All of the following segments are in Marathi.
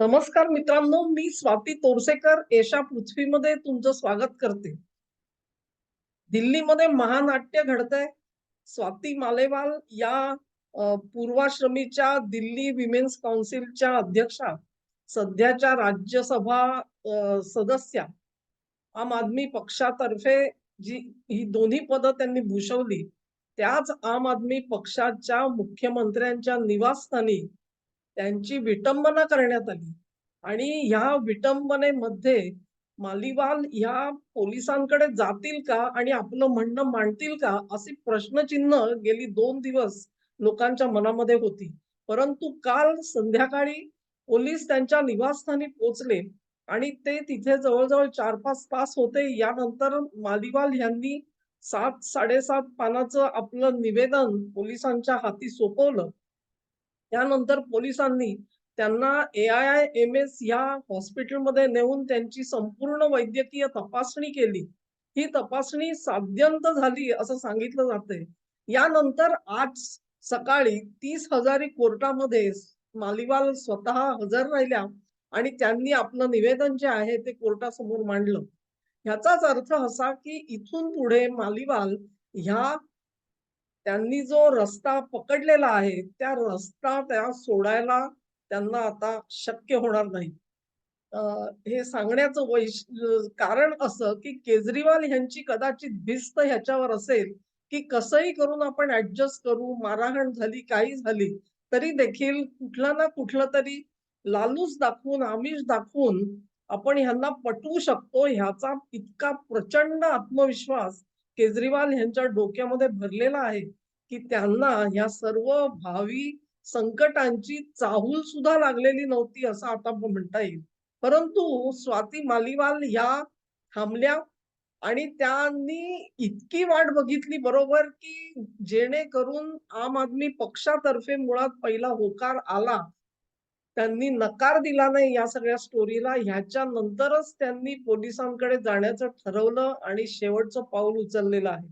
नमस्कार मित्रांनो मी स्वाती तोरसेकर. एशा पृथ्वीमध्ये तुमचं स्वागत करते. दिल्लीमध्ये महानाट्य घडतंय. स्वाती मालेवाल या पूर्वाश्रमीच्या दिल्ली विमेन्स काउन्सिलच्या अध्यक्षा सध्याच्या राज्यसभा सदस्या आम आदमी पक्षातर्फे जी ही दोन्ही पदं त्यांनी भूषवली. त्याच आम आदमी पक्षाच्या मुख्यमंत्र्यांच्या निवासस्थानी त्यांची विटंबना करण्यात आली. आणि ह्या विटंबनेमध्ये मालिवाल ह्या पोलिसांकडे जातील का आणि आपलं म्हणणं मांडतील का असे प्रश्नचिन्ह गेली दोन दिवस लोकांच्या मनामध्ये होती. परंतु काल संध्याकाळी पोलीस त्यांच्या निवासस्थानी पोहोचले आणि ते तिथे जवळजवळ चार पाच तास होते. यानंतर मालिवाल यांनी सात साडेसात पानाचं आपलं निवेदन पोलिसांच्या हाती सोपवलं. त्यानंतर पोलिसांनी त्यांना A I I M S या हॉस्पिटलमध्ये नेऊन त्यांची संपूर्ण वैद्यकीय तपासणी केली. ही तपासणी साध्यंत झाली असं सांगितलं जाते यानंतर आज सकाळी तीस हजारी कोर्टामध्ये मालिवाल स्वतः हजर राहिल्या आणि त्यांनी आपलं निवेदन जे आहे ते कोर्टासमोर मांडलं. ह्याचाच अर्थ असा की इथून पुढे मालिवाल ह्या त्यांनी जो रस्ता पकडलेला आहे त्या रस्ता त्या सोडायला त्यांना आता शक्य होणार नाही. हे सांगण्याचं वैश कारण असं की केजरीवाल यांची कदाचित भिस्त ह्याच्यावर असेल की कसंही करून आपण ऍडजस्ट करू मारहाण झाली काही झाली तरी देखील कुठला ना कुठलं तरी लालूच दाखवून आमिष दाखवून आपण ह्यांना पटवू शकतो ह्याचा इतका प्रचंड आत्मविश्वास केजरीवाल यांच्या डोक्यामध्ये भरलेला आहे की त्यांना या सर्व भावी संकटांची चाहूल सुद्धा लागलेली नव्हती असं आता म्हणता येईल. परंतु स्वाती मालिवाल या थांबल्या आणि त्यांनी इतकी वाट बघितली बरोबर की जेणेकरून आम आदमी पक्षातर्फे मुळात पहिला होकार आला. त्यांनी नकार दिला नाही या सगळ्या स्टोरीला ह्याच्या नंतरच त्यांनी पोलिसांकडे जाण्याचं ठरवलं आणि शेवटचं पाऊल उचललेलं आहे.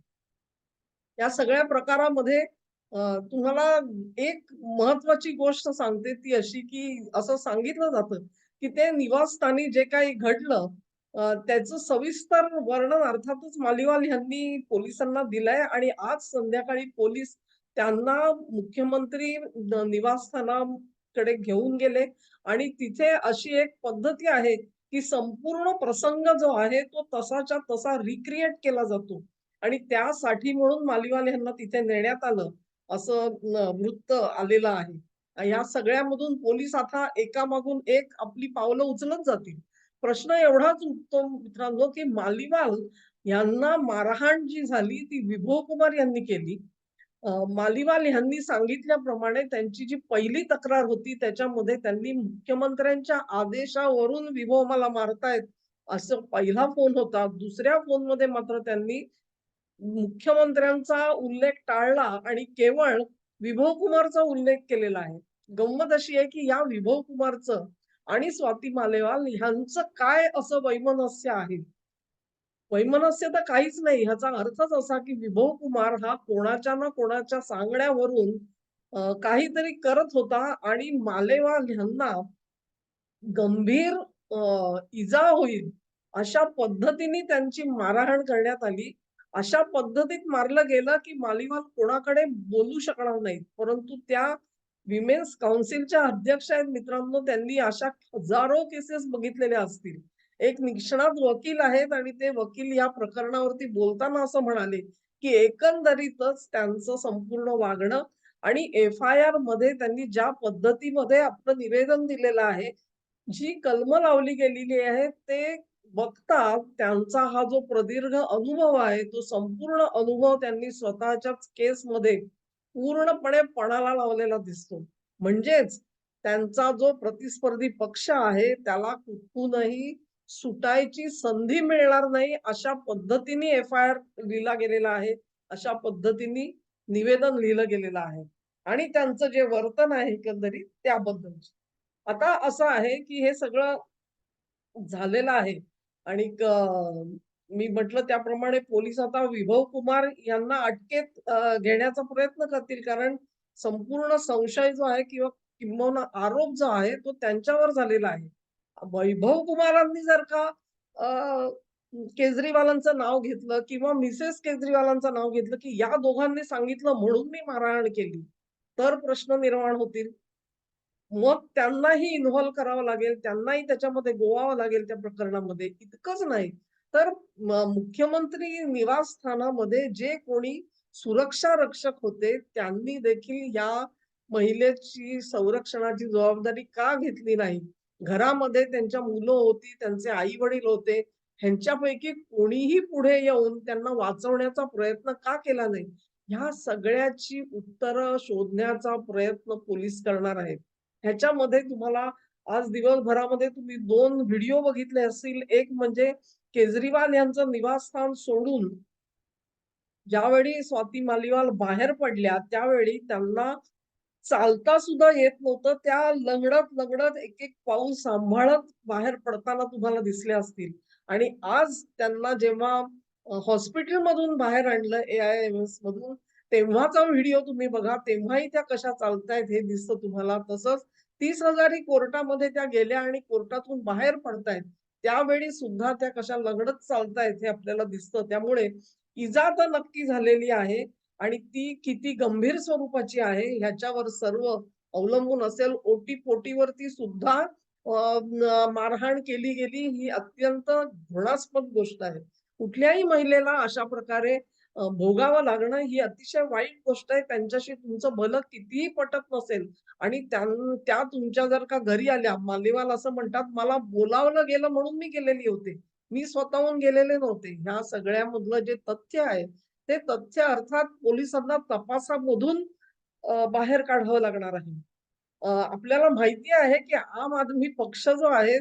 या सगळ्या प्रकारामध्ये तुम्हाला एक महत्वाची गोष्ट सांगते ती अशी की असं सांगितलं जातं की ते निवासस्थानी जे काही घडलं त्याचं सविस्तर वर्णन अर्थातच मालिवाल यांनी पोलिसांना दिलंय आणि आज संध्याकाळी पोलीस त्यांना मुख्यमंत्री निवासस्थाना कडे घेऊन गेले. आणि तिथे अशी एक पद्धती आहे की संपूर्ण प्रसंग जो आहे तो तसाच्या तसा रिक्रिएट केला जातो. आणि त्यासाठी म्हणून मालिवाल यांना तिथे नेण्यात आलं. असं वृत्त आलेलं आहे. या सगळ्यामधून पोलीस आता एकामागून एक आपली पावलं उचलत जातील. प्रश्न एवढाच उठतो मित्रांनो की मालिवाल यांना मारहाण जी झाली ती विभो कुमार यांनी केली. मालिवाल यांनी सांगितल्याप्रमाणे त्यांची जी पहिली तक्रार होती त्याच्यामध्ये त्यांनी मुख्यमंत्र्यांच्या आदेशावरून विभो मला मारतायत असं पहिला फोन होता. दुसऱ्या फोनमध्ये मात्र त्यांनी मुख्यमंत्र्यांचा उल्लेख टाळला आणि केवळ विभव कुमारचा उल्लेख केलेला आहे. गंमत अशी आहे की या विभव कुमारचं आणि स्वाती मालेवाल यांचं काय असं वैमनस्य आहे? वैमनस्य तर काहीच नाही. ह्याचा अर्थच असा की विभव कुमार हा कोणाच्या ना कोणाच्या सांगण्यावरून काहीतरी करत होता आणि मालेवाल ह्यांना गंभीर इजा होईल अशा पद्धतीने त्यांची मारहाण करण्यात आली. अशा पद्धतीत मारलं गेलं की मालेवाल कोणाकडे बोलू शकणार नाहीत. परंतु त्या विमेन्स काउन्सिलच्या अध्यक्ष आहेत मित्रांनो त्यांनी अशा हजारो केसेस बघितलेल्या असतील. एक निष्णात वकील आहेत आणि ते वकील या प्रकरणावरती बोलताना असं म्हणाले की एकंदरीतच त्यांचं संपूर्ण वागणं आणि एफ आय आरमध्ये त्यांनी ज्या पद्धतीमध्ये आपलं निवेदन दिलेलं आहे जी कलम लावली गेलेली आहे ते बघता त्यांचा हा जो प्रदीर्घ अनुभव आहे तो संपूर्ण अनुभव त्यांनी स्वतःच्याच केसमध्ये पूर्णपणे पणाला लावलेला दिसतो. म्हणजेच त्यांचा जो प्रतिस्पर्धी पक्ष आहे त्याला कुठूनही सुटायची संधी मिळणार नाही अशा पद्धतीने एफ आय आर लिहिला गेलेला आहे. अशा पद्धतीने निवेदन लिहिलं गेलेलं आहे. आणि त्यांचं जे वर्तन आहे एकंदरीत त्याबद्दल आता असं आहे की हे सगळं झालेलं आहे. आणि मी म्हटलं त्याप्रमाणे पोलीस आता विभव कुमार यांना अटकेत घेण्याचा प्रयत्न करतील. कारण संपूर्ण संशय जो आहे किंवा किंबहुना आरोप जो आहे तो त्यांच्यावर झालेला आहे. वैभव कुमारांनी जर का केजरीवालांचं नाव घेतलं किंवा मिसेस केजरीवालांचं नाव घेतलं, की या दोघांनी सांगितलं म्हणून मी मारहाण केली. तर प्रश्न निर्माण होतील. मग त्यांनाही इन्व्हॉल्व करावं लागेल, त्यांनाही त्याच्यामध्ये गोवावं लागेल त्या प्रकरणामध्ये. इतकंच नाही, तर मुख्यमंत्री निवासस्थानामध्ये जे कोणी सुरक्षा रक्षक होते, त्यांनी देखील या महिलेची संरक्षणाची जबाबदारी का घेतली नाही? घरामध्ये त्यांच्या मुलं होती, त्यांचे आई-वडील होते. ह्यांच्यापैकी कोणीही पुढे येऊन त्यांना वाचवण्याचा प्रयत्न का केला नाही? ह्या सगळ्याची उत्तरं शोधण्याचा प्रयत्न पोलीस करणार आहेत. ह्याच्यामध्ये तुम्हाला आज दिवसभरामध्ये तुम्ही दोन व्हिडिओ बघितले असतील. एक म्हणजे केजरीवाल यांचं निवासस्थान सोडून ज्यावेळी स्वाती मालिवाल बाहेर पडल्या, त्यावेळी त्यांना चालता सुद्धा येत नव्हतं. त्या लंगडत-लंगडत एक-एक पाऊल सांभाळत बाहेर पडताना तुम्हाला दिसले असतील. आणि आज त्यांना जेव्हा हॉस्पिटलमधून बाहेर आणलं ए-आय-एम-एसमधून, तेव्हाचा व्हिडिओ तुम्ही बघा. तेव्हाही त्या कशा चालतायत हे दिसतं तुम्हाला. तसंच तीस हजारी कोर्टामध्ये त्या गेल्या आणि कोर्टातून बाहेर पडतायत. त्यावेळी सुद्धा त्या कशा लगडत चालतायत हे आपल्याला दिसतं. त्यामुळे इजा तर नक्की झालेली आहे आणि ती किती गंभीर स्वरूपाची आहे ह्याच्यावर सर्व अवलंबून असेल. ओटी-पोटीवरती सुद्धा मारहाण केली गेली ही अत्यंत घृणास्पद गोष्ट आहे. कुठल्याही महिलेला अशा प्रकारे भोगावं लागणं ही अतिशय वाईट गोष्ट आहे. त्यांच्याशी तुमचं भलं कितीही पटत नसेल आणि त्या तुमच्या जर का घरी आल्या, मालेवाल असं म्हणतात, "मला बोलावलं गेलं म्हणून मी गेलेली होते. मी स्वतःहून गेलेले नव्हते." ह्या सगळ्यामधलं जे तथ्य आहे, ते तथ्य अर्थात पोलिसांना तपासामधून बाहेर काढावं लागणार आहे. आपल्याला माहिती आहे, की आम आदमी पक्ष जो आहे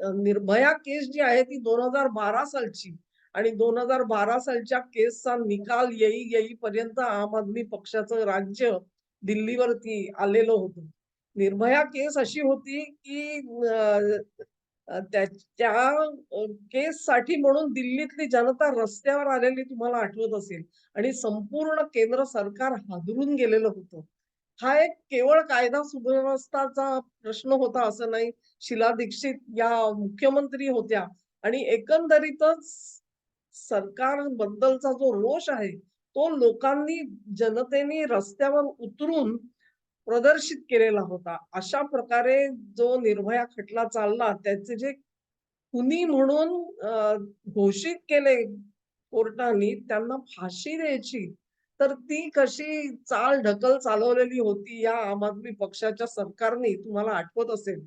निर्भया केस जी आहे ती 2012 सालची आणि 2012 सालच्या केसचा निकाल येई येईपर्यंत आम आदमी पक्षाचं राज्य दिल्लीवरती आलेलं होतं. निर्भया केस अशी होती, की त्या केससाठी म्हणून दिल्लीतली जनता रस्त्यावर आलेली तुम्हाला आठवत असेल आणि संपूर्ण केंद्र सरकार हादरून गेलेलं होतं. हा एक केवळ कायदा सुव्यवस्थाचा प्रश्न होता असं नाही. शिला दीक्षित या मुख्यमंत्री होत्या आणि एकंदरीतच सरकारबद्दलचा जो रोष आहे, तो लोकांनी, जनतेने रस्त्यावर उतरून प्रदर्शित केलेला होता. अशा प्रकारे जो निर्भया खटला चालला, त्याचे जे खुनी म्हणून घोषित केले कोर्टानी, त्यांना फाशी द्यायची. तर ती कशी चाल-ढकल चालवलेली होती या आम आदमी पक्षाच्या सरकारने तुम्हाला आठवत असेल.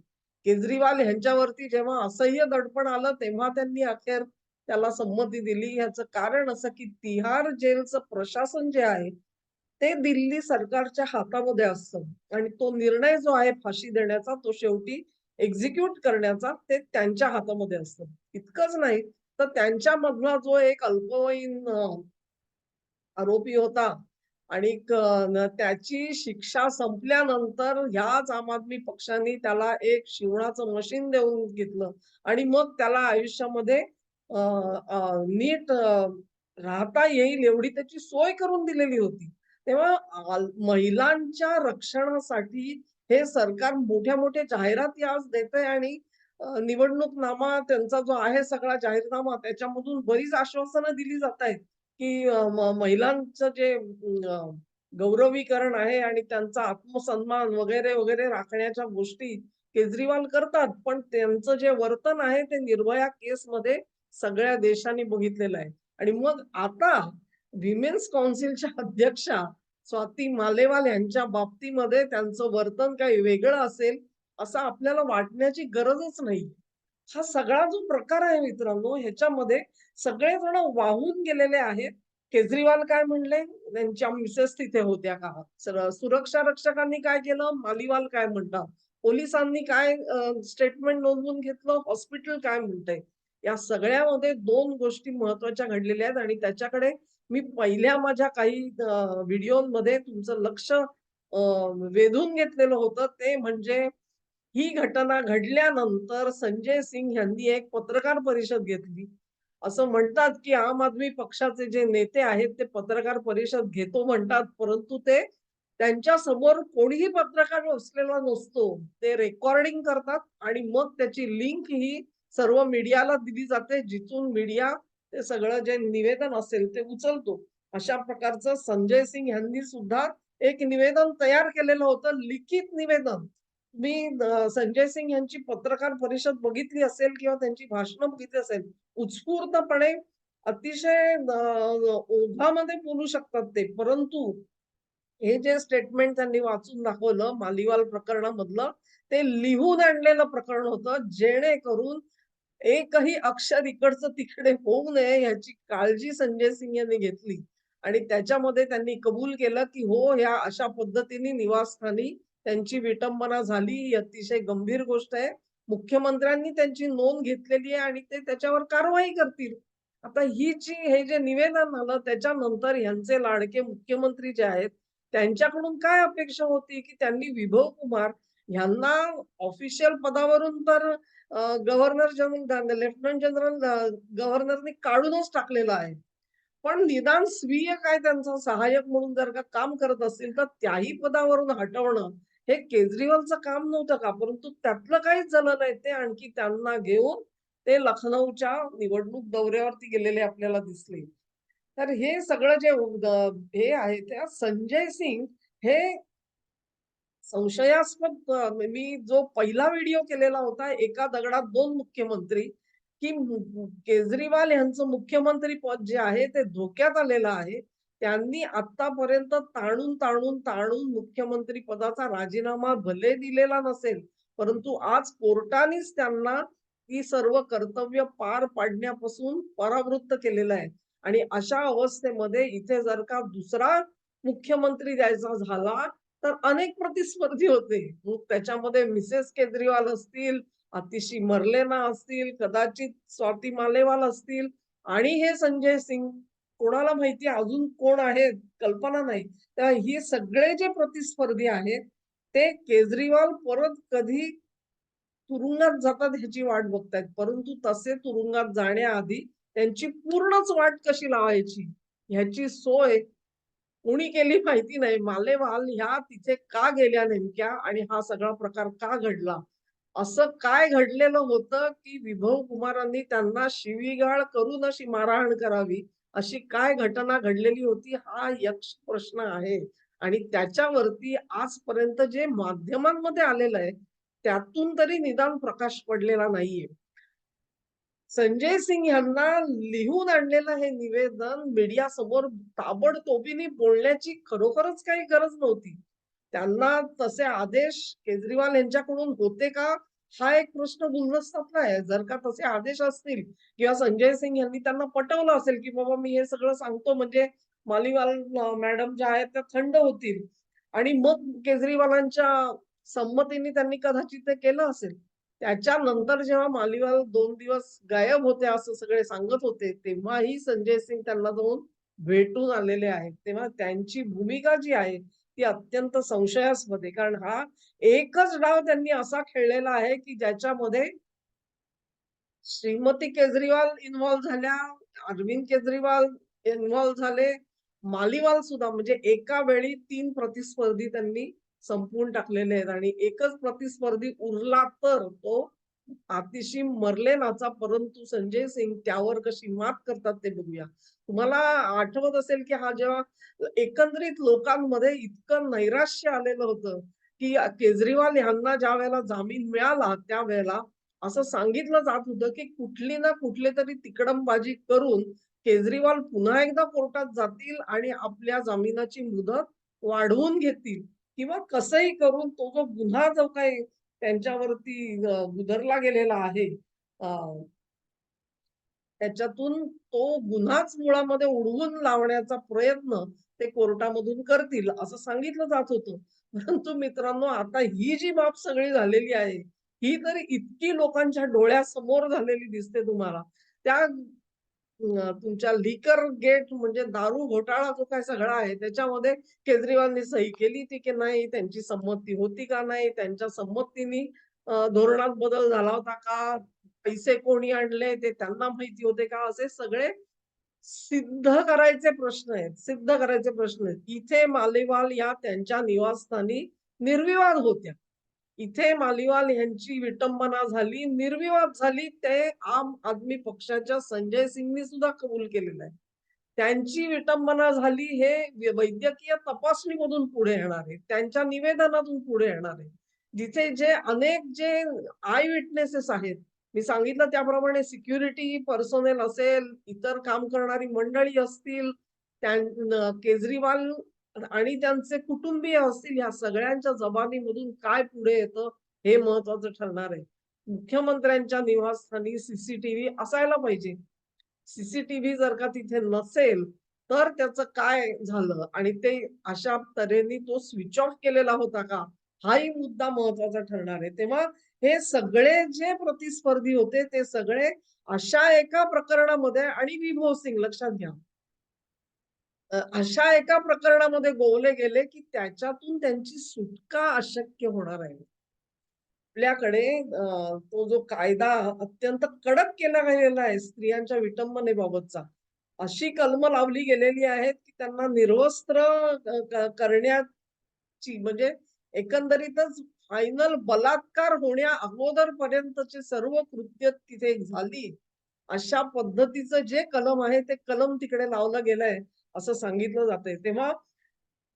केजरीवाल यांच्यावरती जेव्हा असह्य दडपण आलं, तेव्हा त्यांनी अखेर त्याला संमती दिली. ह्याचं कारण असं, की तिहार जेलचं प्रशासन जे आहे, ते दिल्ली सरकारच्या हातामध्ये असतं आणि तो निर्णय जो आहे फाशी देण्याचा, तो शेवटी एक्झिक्यूट करण्याचा, ते त्यांच्या हातामध्ये असतं. इतकंच नाही, तर त्यांच्यामधला जो एक अल्पवयीन आरोपी होता आणि त्याची शिक्षा संपल्यानंतर ह्याच आम आदमी पक्षाने त्याला एक शिवणाचं मशीन देऊन घेतलं आणि मग त्याला आयुष्यामध्ये नीट राहता येईल एवढी त्याची सोय करून दिलेली होती. तेव्हा महिलांच्या रक्षणासाठी हे सरकार मोठ्या-मोठ्या जाहिराती आज देतंय आणि निवडणूक निवडणूकनामा त्यांचा जो आहे सगळा जाहीरनामा त्याच्यामधून बरीच आश्वासनं दिली जात आहेत की महिलांचं जे गौरवीकरण आहे आणि त्यांचा आत्मसन्मान वगैरे, वगैरे राखण्याच्या गोष्टी केजरीवाल करतात. पण त्यांचं जे वर्तन आहे ते निर्भया केसमध्ये सगळ्या देशांनी बघितलेलं आहे. आणि मग आता विमेन्स काउन्सिलच्या अध्यक्षा स्वाती मालेवाल यांच्या बाबतीमध्ये त्यांचं वर्तन काही वेगळं असेल, असं आपल्याला वाटण्याची गरजच नाही. हा सगळा जो प्रकार आहे मित्रांनो, ह्याच्यामध्ये सगळेजण वाहून गेलेले आहेत. केजरीवाल काय म्हणले? त्यांच्या मिसेस तिथे होत्या का? सुरक्षा रक्षकांनी काय केलं? मालिवाल काय म्हणतात? पोलिसांनी काय स्टेटमेंट नोंदवून घेतलं? हॉस्पिटल काय म्हणतंय? या सगळ्यामध्ये दोन गोष्टी महत्त्वाच्या घडलेल्या आहेत आणि त्याच्याकडे मी पहिल्या माझ्या काही व्हिडिओमध्ये तुमचं लक्ष वेधून घेतलेलं होतं. ते म्हणजे ही घटना घडल्यानंतर संजय सिंग यांनी एक पत्रकार परिषद घेतली. असं म्हणतात, की आम आदमी पक्षाचे जे नेते आहेत, ते पत्रकार परिषद घेतो म्हणतात, परंतु ते त्यांच्यासमोर कोणीही पत्रकार बसलेला नसतो. ते रेकॉर्डिंग करतात आणि मग त्याची लिंक ही सर्व मीडियाला दिली जाते, जिथून मीडिया ते सगळं जे निवेदन असेल ते उचलतो. अशा प्रकारचं संजय सिंग यांनी सुद्धा एक निवेदन तयार केलेलं होतं, लिखित निवेदन. मी संजय सिंग यांची पत्रकार परिषद बघितली असेल किंवा त्यांची भाषणं बघितली असेल. उत्स्फूर्तपणे अतिशय ओघामध्ये बोलू शकतात ते. परंतु हे जे स्टेटमेंट त्यांनी वाचून दाखवलं मालिवाल प्रकरणामधलं, ते लिहून आणलेलं प्रकरण होतं, जेणेकरून एकही अक्षर इकडचं तिकडे होऊ नये ह्याची काळजी संजय सिंग यांनी घेतली आणि त्याच्यामध्ये त्यांनी कबूल केलं, की हो, ह्या अशा पद्धतीने निवासस्थानी त्यांची विटंबना झाली. ही अतिशय गंभीर गोष्ट आहे. मुख्यमंत्र्यांनी त्यांची नोंद घेतलेली आहे आणि ते त्याच्यावर कारवाई करतील. आता ही जी हे जे निवेदन आलं त्याच्यानंतर ह्यांचे लाडके मुख्यमंत्री जे आहेत, त्यांच्याकडून काय अपेक्षा होती, की त्यांनी विभव कुमार ह्यांना ऑफिशियल पदावरून तर गव्हर्नर जनरल लेफ्टनंट जनरल गव्हर्नरने काढूनच टाकलेलं आहे. पण निदान स्वीय काय त्यांचा सहाय्यक म्हणून जर का काम करत असतील, तर त्याही पदावरून हटवणं हे केजरीवालचं काम नव्हतं का? परंतु त्यातलं काहीच झालं नाही. ते आणखी त्यांना घेऊन ते लखनौच्या निवडणूक दौऱ्यावरती गेलेले आपल्याला दिसले. तर हे सगळं जे हे आहे त्या संजय सिंग हे संशयास्पद मी जो पहिला व्हिडिओ केलेला होता, एका दगडात दोन मुख्यमंत्री, की केजरीवाल यांचं मुख्यमंत्री पद जे आहे ते धोक्यात आलेलं आहे. त्यांनी आतापर्यंत ताणून, ताणून, ताणून मुख्यमंत्री पदाचा राजीनामा भले दिलेला नसेल, परंतु आज कोर्टानेच त्यांना ही सर्व कर्तव्य पार पाडण्यापासून परावृत्त केलेलं आहे. आणि अशा अवस्थेमध्ये इथे जर का दुसरा मुख्यमंत्री द्यायचा झाला, तर अनेक प्रतिस्पर्धी होते. त्याच्यामध्ये मिसेस केजरीवाल असतील, अतिशी मर्लेना असतील, कदाचित स्वाती मालेवाल असतील आणि हे संजय सिंग. कोणाला माहिती अजून कोण आहेत, कल्पना नाही. तर हे सगळे जे प्रतिस्पर्धी आहेत, ते केजरीवाल परत कधी तुरुंगात जातात ह्याची वाट बघतायत. परंतु तसे तुरुंगात जाण्याआधी त्यांची पूर्णच वाट कशी लावायची ह्याची सोय कोणी केली माहिती नाही. मालेवाल ह्या तिथे का गेल्या नेमक्या आणि हा सगळा प्रकार का घडला? असं काय घडलेलं होतं, की विभव कुमारांनी त्यांना शिवीगाळ करून अशी मारहाण करावी, अशी काय घटना घडलेली होती? हा यक्ष प्रश्न आहे आणि त्याच्यावरती आजपर्यंत जे माध्यमांमध्ये आलेलं आहे, त्यातून तरी निदान प्रकाश पडलेला नाहीये. संजय सिंग यांना लिहून आणलेलं हे निवेदन मीडिया समोर ताबडतोबीने बोलण्याची खरोखरच काही गरज नव्हती. त्यांना तसे आदेश केजरीवाल यांच्याकडून होते का? हा एक प्रश्न गुलदस्त्यातला आहे. जर का तसे आदेश असतील किंवा संजय सिंग यांनी त्यांना पटवलं असेल, की बाबा मी हे सगळं सांगतो म्हणजे मालिवाल मॅडम ज्या आहेत त्या थंड होतील आणि मग केजरीवालांच्या संमतीने त्यांनी कदाचित ते केलं असेल. त्याच्यानंतर जेव्हा मालिवाल दोन दिवस गायब होते असं सगळे सांगत होते, तेव्हाही संजय सिंग त्यांना जाऊन भेटून आलेले आहेत. तेव्हा त्यांची भूमिका जी आहे, ती अत्यंत संशयास्पद आहे. कारण हा एकच डाव त्यांनी असा खेळलेला आहे, की ज्याच्यामध्ये श्रीमती केजरीवाल इन्व्हॉल्व झाल्या, अरविंद केजरीवाल इन्व्हॉल्व झाले, मालिवाल सुद्धा म्हणजे एका वेळी तीन प्रतिस्पर्धी त्यांनी संपवून टाकलेले आहेत आणि एकच प्रतिस्पर्धी उरला तर तो आतिशी मर्लेनाचा. परंतु संजय सिंग त्यावर कशी मात करतात ते बघूया. तुम्हाला आठवत असेल, की हा जेव्हा एकंदरीत लोकांमध्ये इतकं नैराश्य आलेलं होतं, की केजरीवाल यांना ज्या वेळेला जामीन मिळाला, त्यावेळेला असं सांगितलं जात होतं, की कुठली ना कुठले तरी तिकडमबाजी करून केजरीवाल पुन्हा एकदा कोर्टात जातील आणि आपल्या जामिनाची मुदत वाढवून घेतील किंवा कसंही करून तो जो गुन्हा जो काही त्यांच्यावरती गुदरला गेलेला आहे त्याच्यातून तो गुन्हाच मुळामध्ये उडवून लावण्याचा प्रयत्न ते कोर्टामधून करतील, असं सांगितलं जात होतं. परंतु मित्रांनो, आता ही जी बाब सगळी झालेली आहे, ही तरी इतकी लोकांच्या डोळ्यासमोर झालेली दिसते तुम्हाला. त्या तुमच्या लिकर गेट म्हणजे दारू घोटाळा जो काय सगळा आहे, त्याच्यामध्ये केजरीवालनी सही केली ती की नाही? त्यांची संमती होती का नाही? त्यांच्या संमतीने धोरणात बदल झाला होता का? पैसे कोणी आणले ते त्यांना माहिती होते का? असे सगळे सिद्ध करायचे प्रश्न आहेत सिद्ध करायचे प्रश्न आहेत इथे मालेवाल या त्यांच्या निवासस्थानी निर्विवाद होत्या इथे मालिवाल यांची विटंबना झाली निर्विवाद झाली ते आम आदमी पक्षाच्या संजय सिंगनी सुद्धा कबूल केलेलं आहे. त्यांची विटंबना झाली हे वैद्यकीय तपासणीमधून पुढे येणार आहे त्यांच्या निवेदनातून पुढे येणार आहे. जिथे जे अनेक जे आय विटनेसेस आहेत मी सांगितलं त्याप्रमाणे सिक्युरिटी पर्सोनेल असेल इतर काम करणारी मंडळी असतील केजरीवाल आणि त्यांचे कुटुंबीय असतील या सगळ्यांच्या जबानीमधून काय पुढे येतं हे महत्वाचं ठरणार आहे. मुख्यमंत्र्यांच्या निवासस्थानी सीसीटीव्ही असायला पाहिजे. सीसीटीव्ही जर का तिथे नसेल तर त्याचं काय झालं? आणि ते अशा तऱ्हेने तो स्विच ऑफ केलेला होता का? हाही मुद्दा महत्त्वाचा ठरणार आहे. तेव्हा हे सगळे जे प्रतिस्पर्धी होते ते सगळे अशा एका प्रकरणामध्ये आणि विभव सिंग लक्षात घ्या. अशा एका प्रकरणामध्ये गोवले गेले की त्याच्यातून त्यांची सुटका अशक्य होणार आहे. आपल्याकडे तो जो कायदा अत्यंत कडक केला गेलेला आहे स्त्रियांच्या विटंबनेबाबतचा अशी कलम लावली गेलेली आहेत की त्यांना निर्वस्त्र करण्याची म्हणजे एकंदरीतच फायनल बलात्कार होण्या अगोदर पर्यंतचे सर्व कृत्य तिथे झाली. अशा पद्धतीचं जे कलम आहे ते कलम तिकडे लावलं गेलंय. असं सांगितलं जातंय. तेव्हा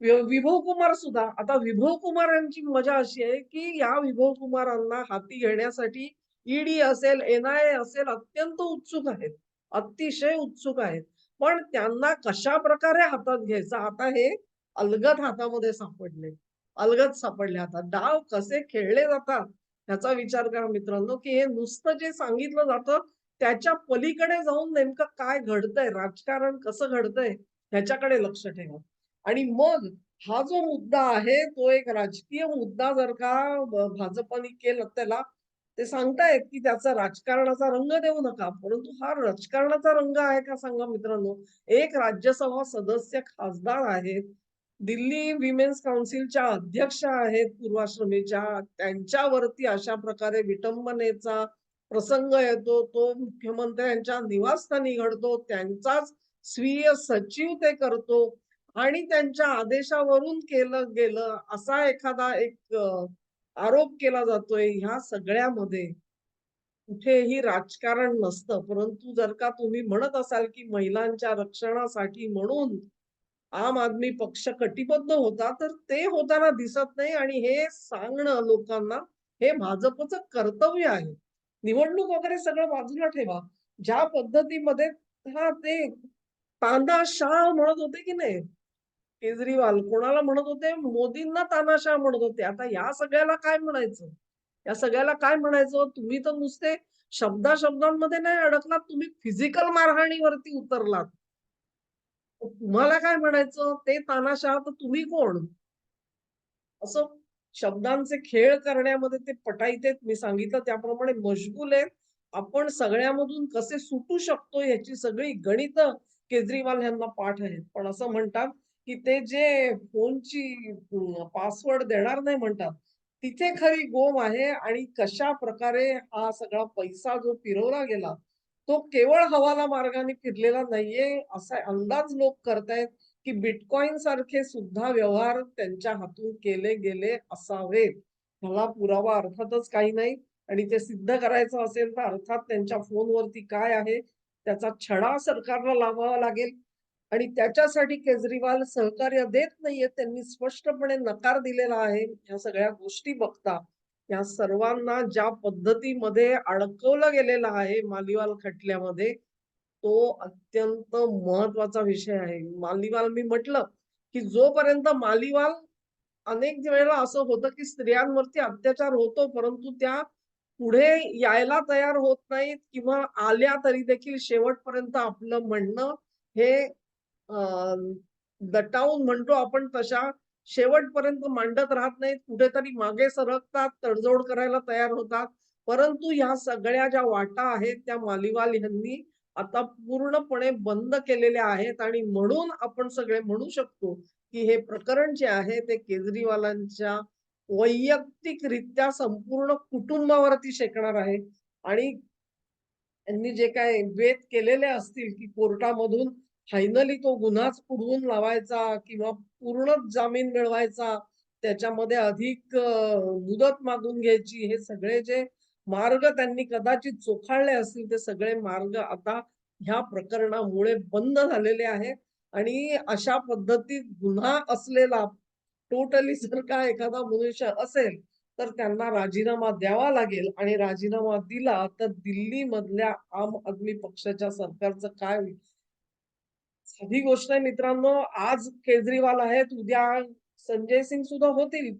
विभव कुमार सुद्धा आता विभव कुमारांची मजा अशी आहे की या विभव कुमारांना हाती घेण्यासाठी ईडी असेल एनआयए असेल अत्यंत उत्सुक आहेत. अतिशय उत्सुक आहेत. पण त्यांना कशा प्रकारे हातात घ्यायचं? आता हे अलगद हातामध्ये सापडले. अलगद सापडले. आता डाव कसे खेळले जातात? ह्याचा विचार करा मित्रांनो की हे नुसतं जे सांगितलं जातं त्याच्या पलीकडे जाऊन नेमकं काय घडतंय? राजकारण कसं घडतंय? ह्याच्याकडे लक्ष ठेवा. आणि मग हा जो मुद्दा आहे तो एक राजकीय मुद्दा जर का ब- भाजपने केला त्याला ते सांगतायत की त्याचा राजकारणाचा रंग देऊ नका. परंतु हा राजकारणाचा रंग आहे का सांगा मित्रांनो? एक राज्यसभा सदस्य खासदार आहेत दिल्ली विमेन्स काउन्सिलच्या अध्यक्ष आहेत पूर्वाश्रमीच्या त्यांच्यावरती अशा प्रकारे विटंबनेचा प्रसंग येतो तो मुख्यमंत्र्यांच्या निवासस्थानी घडतो त्यांचाच स्वीय सचिव ते करतो आणि त्यांच्या आदेशावरून केलं गेलं असा एखादा एक आरोप केला जातोय ह्या सगळ्यामध्ये. कुठेही राजकारण नसतं परंतु जर का तुम्ही म्हणत असाल की महिलांच्या रक्षणासाठी म्हणून आम आदमी पक्ष कटिबद्ध होता तर ते होताना दिसत नाही आणि हे सांगणं लोकांना हे भाजपचं कर्तव्य आहे. निवडणूक वगैरे सगळं बाजूला ठेवा. ज्या पद्धतीमध्ये हा ते तानाशाह म्हणत होते की नाही? केजरीवाल. कोणाला म्हणत होते? मोदींना तानाशाह म्हणत होते. आता या सगळ्याला काय म्हणायचं? या सगळ्याला काय म्हणायचं? तुम्ही तर नुसते शब्दा शब्दांमध्ये नाही अडकलात तुम्ही फिजिकल मारहाणीवरती उतरलात. तुम्हाला काय म्हणायचं? ते तानाशाह तर तुम्ही कोण? असं शब्दांचे खेळ करण्यामध्ये ते पटाईत मी सांगितलं त्याप्रमाणे मशगूल आहेत. आपण सगळ्यामधून कसे सुटू शकतो याची सगळी गणित केजरीवाल यांना पाठ आहेत. पण असं म्हणतात की ते जे फोनची पासवर्ड देणार नाही म्हणतात तिथे खरी गोम आहे आणि कशा प्रकारे हा सगळा पैसा जो फिरवला गेला तो केवळ हवाला मार्गाने फिरलेला नाहीये असा अंदाज लोक करतायत की बिटकॉइन सारखे सुद्धा व्यवहार त्यांच्या हातून केले गेले असावेत. ह्याला पुरावा अर्थातच काही नाही आणि ते सिद्ध करायचं असेल तर अर्थात त्यांच्या फोनवरती काय आहे त्याचा छडा सरकारला लावावा लागेल. आणि त्याच्यासाठी केजरीवाल सहकार्य देत नाहीये त्यांनी स्पष्टपणे नकार दिलेला आहे. या सगळ्या गोष्टी बघता या सर्वांना ज्या पद्धतीमध्ये अडकवलं गेलेलं आहे मालिवाल खटल्यामध्ये तो अत्यंत महत्त्वाचा विषय आहे. मालिवाल मी म्हटलं की जोपर्यंत मालिवाल अनेक वेळेला असं होतं की स्त्रियांवरती अत्याचार होतो परंतु त्या पुढे यायला तयार होत नाहीत किंवा आल्या तरी देखील शेवटपर्यंत आपलं म्हणणं हे दटावून म्हणतो आपण तशा शेवटपर्यंत मांडत राहत नाहीत. कुठेतरी मागे सरकतात तडजोड करायला तयार होतात. परंतु ह्या सगळ्या ज्या वाटा आहेत त्या मालिवाल यांनी आता पूर्णपणे बंद केलेल्या आहेत आणि म्हणून आपण सगळे म्हणू शकतो की हे प्रकरण जे आहे ते केजरीवालांच्या वैयक्तिकरित्या संपूर्ण कुटुंबावरती शेकणार आहे. आणि यांनी जे काय वेद केलेले असतील की कोर्टामधून फायनली तो गुन्हाच पुढवून लावायचा किंवा पूर्णच जामीन मिळवायचा त्याच्यामध्ये अधिक मुदत मागून घ्यायची हे सगळे जे मार्ग त्यांनी कदाचित चोखाळले असतील ते सगळे मार्ग आता ह्या प्रकरणामुळे बंद झालेले आहे. आणि अशा पद्धतीत गुन्हा असलेला टोटली जर का एखादा मनुष्य असेल तर त्यांना राजीनामा द्यावा लागेल. आणि राजीनामा दिला तर दिल्ली मधल्या आम आदमी पक्षाच्या सरकारचं काय होईल? साधी गोष्ट आहे मित्रांनो आज केजरीवाल आहेत उद्या संजय सिंग सुद्धा होतील.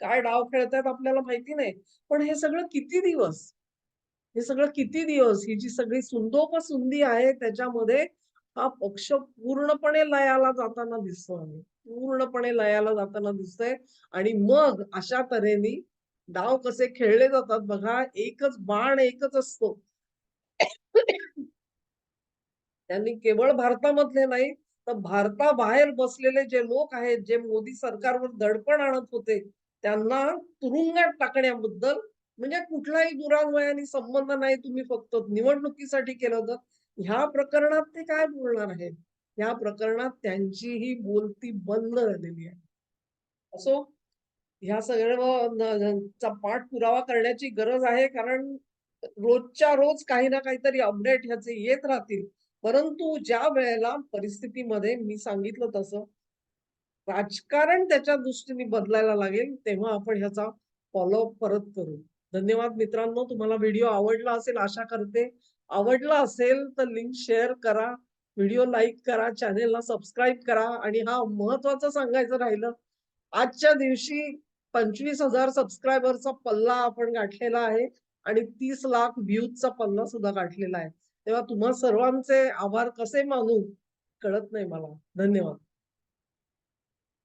काय डाव खेळतायत आपल्याला माहिती नाही. पण हे सगळं किती दिवस? हे सगळं किती दिवस? ही जी सगळी सुंदोप सुंदी आहे त्याच्यामध्ये हा पक्ष पूर्णपणे लयाला जाताना दिसतो आम्ही पूर्णपणे लयाला जाताना दिसतंय. आणि मग अशा तऱ्हेने डाव कसे खेळले जातात बघा एकच बाण एकच असतो. त्यांनी केवळ भारतामधले नाही तर भारताबाहेर बसलेले जे लोक आहेत जे मोदी सरकारवर दडपण आणत होते त्यांना तुरुंगात टाकण्याबद्दल म्हणजे कुठलाही दुरान्वयाने संबंध नाही तुम्ही फक्त निवडणुकीसाठी केलं होतं. ह्या प्रकरणात ते काय बोलणार आहेत? या प्रकरणात त्यांची ही बोलती बंद झालेली आहे. असो ह्या सगळ्या पाठपुरावा करण्याची गरज आहे कारण रोजच्या रोज काही ना काहीतरी अपडेट ह्याचे येत राहतील. परंतु ज्या वेळेला परिस्थितीमध्ये मी सांगितलं तसं राजकारण त्याच्या दृष्टीने बदलायला लागेल तेव्हा आपण ह्याचा फॉलोअप परत करू. धन्यवाद मित्रांनो तुम्हाला व्हिडिओ आवडला असेल आशा करते. आवडला असेल तर लिंक शेअर करा. व्हिडिओ लाईक करा चॅनेलला सबस्क्राईब करा आणि हा महत्वाचं सांगायचं राहिलं आजच्या दिवशी पंचवीस हजार सबस्क्रायबरचा पल्ला आपण गाठलेला आहे आणि तीस लाख व्ह्यूजचा पल्ला सुद्धा गाठलेला आहे. तेव्हा तुम्हा सर्वांचे आभार कसे मानू कळत नाही मला. धन्यवाद.